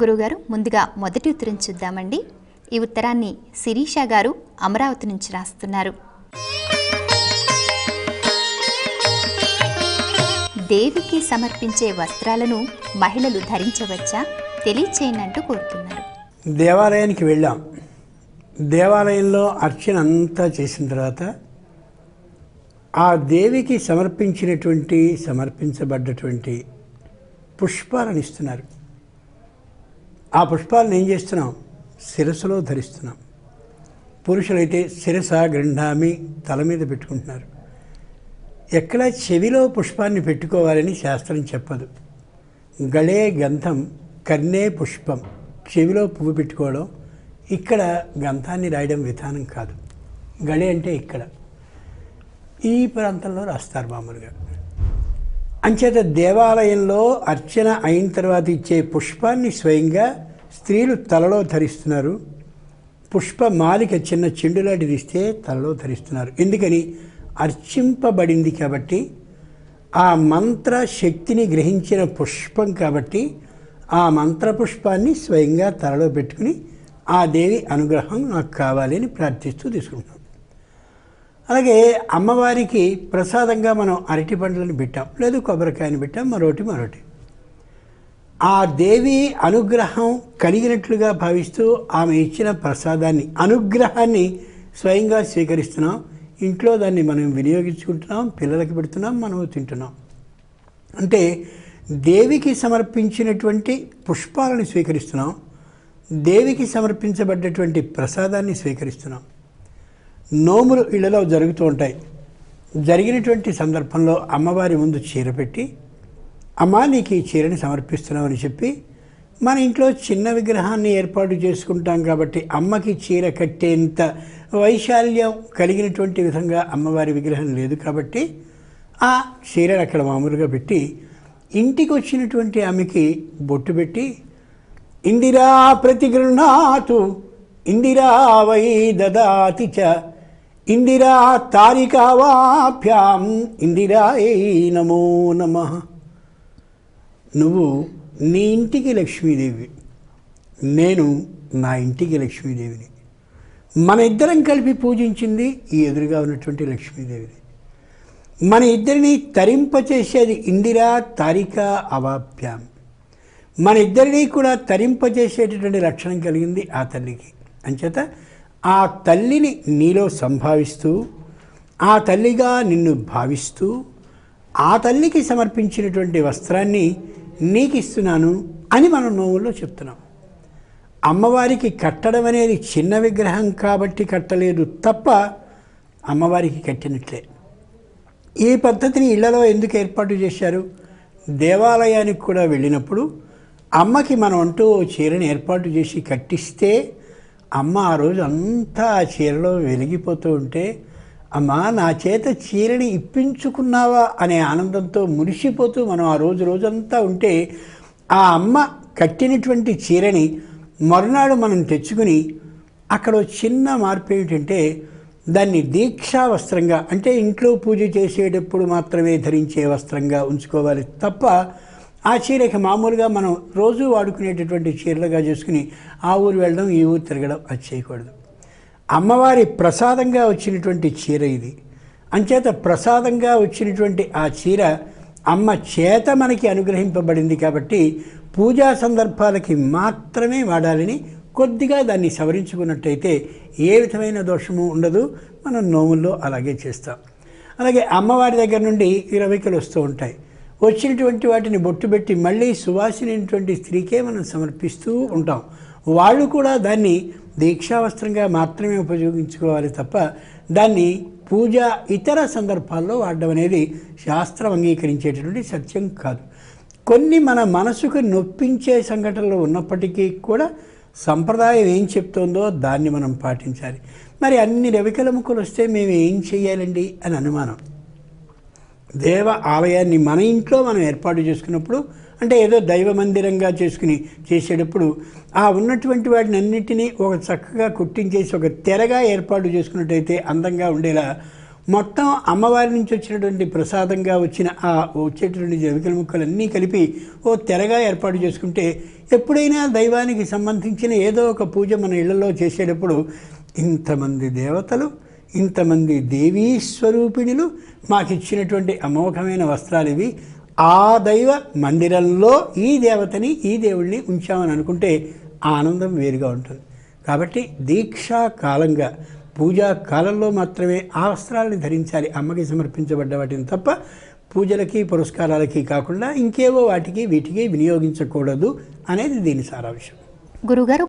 గురుగారు ముందుగా మొదటి ఉత్తరం చూద్దామండి. ఈ ఉత్తరాన్ని శిరీష గారు అమరావతి నుంచి రాస్తున్నారు. దేవికి సమర్పించే వస్త్రాలను మహిళలు ధరించవచ్చా? తెలియచేయనంటూ కోరుతున్నారు. దేవాలయానికి వెళ్ళాం. దేవాలయంలో అర్చన అంతా చేసిన తర్వాత ఆ దేవికి సమర్పించినటువంటి సమర్పించబడ్డటువంటి పుష్పాలను ఇస్తున్నారు. ఆ పుష్పాలను ఏం చేస్తున్నాం? శిరస్సులో ధరిస్తున్నాం. పురుషులైతే శిరస గ్రంథామి తల మీద పెట్టుకుంటున్నారు. ఎక్కడ చెవిలో పుష్పాన్ని పెట్టుకోవాలని శాస్త్రం చెప్పదు. గళే గంధం కర్ణే పుష్పం. చెవిలో పువ్వు పెట్టుకోవడం ఇక్కడ గంధాన్ని రాయడం విధానం కాదు. గళే అంటే ఇక్కడ. ఈ ప్రాంతంలో రాస్తారు మామూలుగా. అంచేత దేవాలయంలో అర్చన అయిన తర్వాత ఇచ్చే పుష్పాన్ని స్వయంగా స్త్రీలు తలలో ధరిస్తున్నారు. పుష్ప మాలిక చిన్న చెండులాంటిది ఇస్తే తలలో ధరిస్తున్నారు. ఎందుకని? అర్చింపబడింది కాబట్టి ఆ మంత్ర శక్తిని గ్రహించిన పుష్పం కాబట్టి ఆ మంత్ర పుష్పాన్ని స్వయంగా తలలో పెట్టుకుని ఆ దేవి అనుగ్రహం నాకు కావాలి అని ప్రార్థిస్తూ తీసుకుంటాం అలాగే అమ్మవారికి ప్రసాదంగా మనం అరటి పండ్లను పెట్టాం. లేదు కొబ్బరికాయని పెట్టాం మరోటి మరోటి. ఆ దేవి అనుగ్రహం కలిగినట్లుగా భావిస్తూ ఆమె ఇచ్చిన ప్రసాదాన్ని అనుగ్రహాన్ని స్వయంగా స్వీకరిస్తున్నాం. ఇంట్లో దాన్ని మనం వినియోగించుకుంటున్నాం పిల్లలకి పెడుతున్నాం మనం తింటున్నాం. అంటే దేవికి సమర్పించినటువంటి పుష్పాలను స్వీకరిస్తున్నాం దేవికి సమర్పించబడ్డటువంటి ప్రసాదాన్ని స్వీకరిస్తున్నాం. నోములు ఇళ్ళలో జరుగుతూ ఉంటాయి. జరిగినటువంటి సందర్భంలో అమ్మవారి ముందు చీర పెట్టి అమ్మా నీకు ఈ చీరని సమర్పిస్తున్నామని చెప్పి మన ఇంట్లో చిన్న విగ్రహాన్ని ఏర్పాటు చేసుకుంటాం కాబట్టి అమ్మకి చీర కట్టేంత వైశాల్యం కలిగినటువంటి విధంగా అమ్మవారి విగ్రహం లేదు కాబట్టి ఆ చీరను అక్కడ మామూలుగా పెట్టి ఇంటికి వచ్చినటువంటి ఆమెకి బొట్టు పెట్టి ఇందిరా ప్రతిగృహాతు ఇందిరా వై దదాతి చ ఇందిరా తారికావాభ్యాం. ఇందిరాయే నమో నమః. నువ్వు నీ ఇంటికి లక్ష్మీదేవి. నేను నా ఇంటికి లక్ష్మీదేవిని. మన ఇద్దరం కలిపి పూజించింది ఈ ఎదురుగా ఉన్నటువంటి లక్ష్మీదేవిని. మన ఇద్దరిని తరింపచేసేది ఇందిరా తారిక అవాప్యాం మన ఇద్దరిని కూడా తరింపచేసేటటువంటి లక్షణం కలిగింది ఆ తల్లికి. అంచేత ఆ తల్లిని నీలో సంభావిస్తూ ఆ తల్లిగా నిన్ను భావిస్తూ ఆ తల్లికి సమర్పించినటువంటి వస్త్రాన్ని నీకు ఇస్తున్నాను అని మనం నోవుల్లో చెప్తున్నాం. అమ్మవారికి కట్టడం అనేది చిన్న విగ్రహం కాబట్టి కట్టలేదు తప్ప అమ్మవారికి కట్టినట్లే. ఈ పద్ధతిని ఇళ్ళలో ఎందుకు ఏర్పాటు చేశారు? దేవాలయానికి కూడా వెళ్ళినప్పుడు అమ్మకి మనం అంటూ ఓ చీరని ఏర్పాటు చేసి కట్టిస్తే అమ్మ ఆ రోజు అంతా ఆ చీరలో వెలిగిపోతూ ఉంటే అమ్మ నా చేత చీరని ఇప్పించుకున్నావా? అనే ఆనందంతో మురిసిపోతూ మనం ఆ రోజు రోజంతా ఉంటే ఆ అమ్మ కట్టినటువంటి చీరని మరునాడు మనం తెచ్చుకుని అక్కడ చిన్న మార్పు ఏమిటంటే దాన్ని దీక్షా వస్త్రంగా అంటే ఇంట్లో పూజ చేసేటప్పుడు మాత్రమే ధరించే వస్త్రంగా ఉంచుకోవాలి తప్ప ఆ చీరకి మామూలుగా మనం రోజు వాడుకునేటటువంటి చీరలుగా చేసుకుని ఆ ఊరు వెళ్ళడం ఈ ఊరు తిరగడం అది చేయకూడదు. అమ్మవారి ప్రసాదంగా వచ్చినటువంటి చీర ఇది. అంచేత ప్రసాదంగా వచ్చినటువంటి ఆ చీర అమ్మ చేత మనకి అనుగ్రహింపబడింది కాబట్టి పూజా సందర్భాలకి మాత్రమే వాడాలని కొద్దిగా దాన్ని సవరించుకున్నట్టయితే ఏ విధమైన దోషము ఉండదు. మనం నోముల్లో అలాగే చేస్తాం. అలాగే అమ్మవారి దగ్గర నుండి ఇరవైకలు వస్తూ ఉంటాయి. వచ్చినటువంటి వాటిని బొట్టు పెట్టి మళ్ళీ సువాసినటువంటి స్త్రీకే మనం సమర్పిస్తూ ఉంటాం. వాళ్ళు కూడా దాన్ని దీక్షావస్త్రంగా మాత్రమే ఉపయోగించుకోవాలి తప్ప దాన్ని పూజ ఇతర సందర్భాల్లో వాడడం అనేది శాస్త్రం అంగీకరించేటటువంటి సత్యం కాదు. కొన్ని మన మనసుకు నొప్పించే సంఘటనలు ఉన్నప్పటికీ కూడా సంప్రదాయం ఏం చెప్తోందో దాన్ని మనం పాటించాలి. మరి అన్ని రవికల ముక్కలు వస్తే మేము ఏం చేయాలండి అని అనుమానం. దేవ ఆలయాన్ని మన ఇంట్లో మనం ఏర్పాటు చేసుకున్నప్పుడు అంటే ఏదో దైవ మందిరంగా చేసుకుని చేసేటప్పుడు ఆ ఉన్నటువంటి వాటిని అన్నింటినీ ఒక చక్కగా కుట్టించేసి ఒక తెరగా ఏర్పాటు చేసుకున్నట్టయితే అందంగా ఉండేలా మొత్తం అమ్మవారి నుంచి వచ్చినటువంటి ప్రసాదంగా వచ్చిన ఆ వచ్చేటువంటి జవికల ముక్కలన్నీ కలిపి ఓ తెరగా ఏర్పాటు చేసుకుంటే ఎప్పుడైనా దైవానికి సంబంధించిన ఏదో ఒక పూజ మన ఇళ్ళలో చేసేటప్పుడు ఇంతమంది దేవతలు ఇంతమంది దేవీ స్వరూపిణులు మాకు ఇచ్చినటువంటి అమోఘమైన వస్త్రాలు ఇవి ఆ దైవ మందిరంలో ఈ దేవతని ఈ దేవుణ్ణి ఉంచామని అనుకుంటే ఆనందం వేరుగా ఉంటుంది. కాబట్టి దీక్షా కాలంగా పూజా కాలంలో మాత్రమే ఆ వస్త్రాలని ధరించాలి. అమ్మకి సమర్పించబడ్డ వాటిని తప్ప పూజలకి పురస్కారాలకి కాకుండా ఇంకేవో వాటికి వీటికి వినియోగించకూడదు అనేది దీని సారాంశం. గురుగారు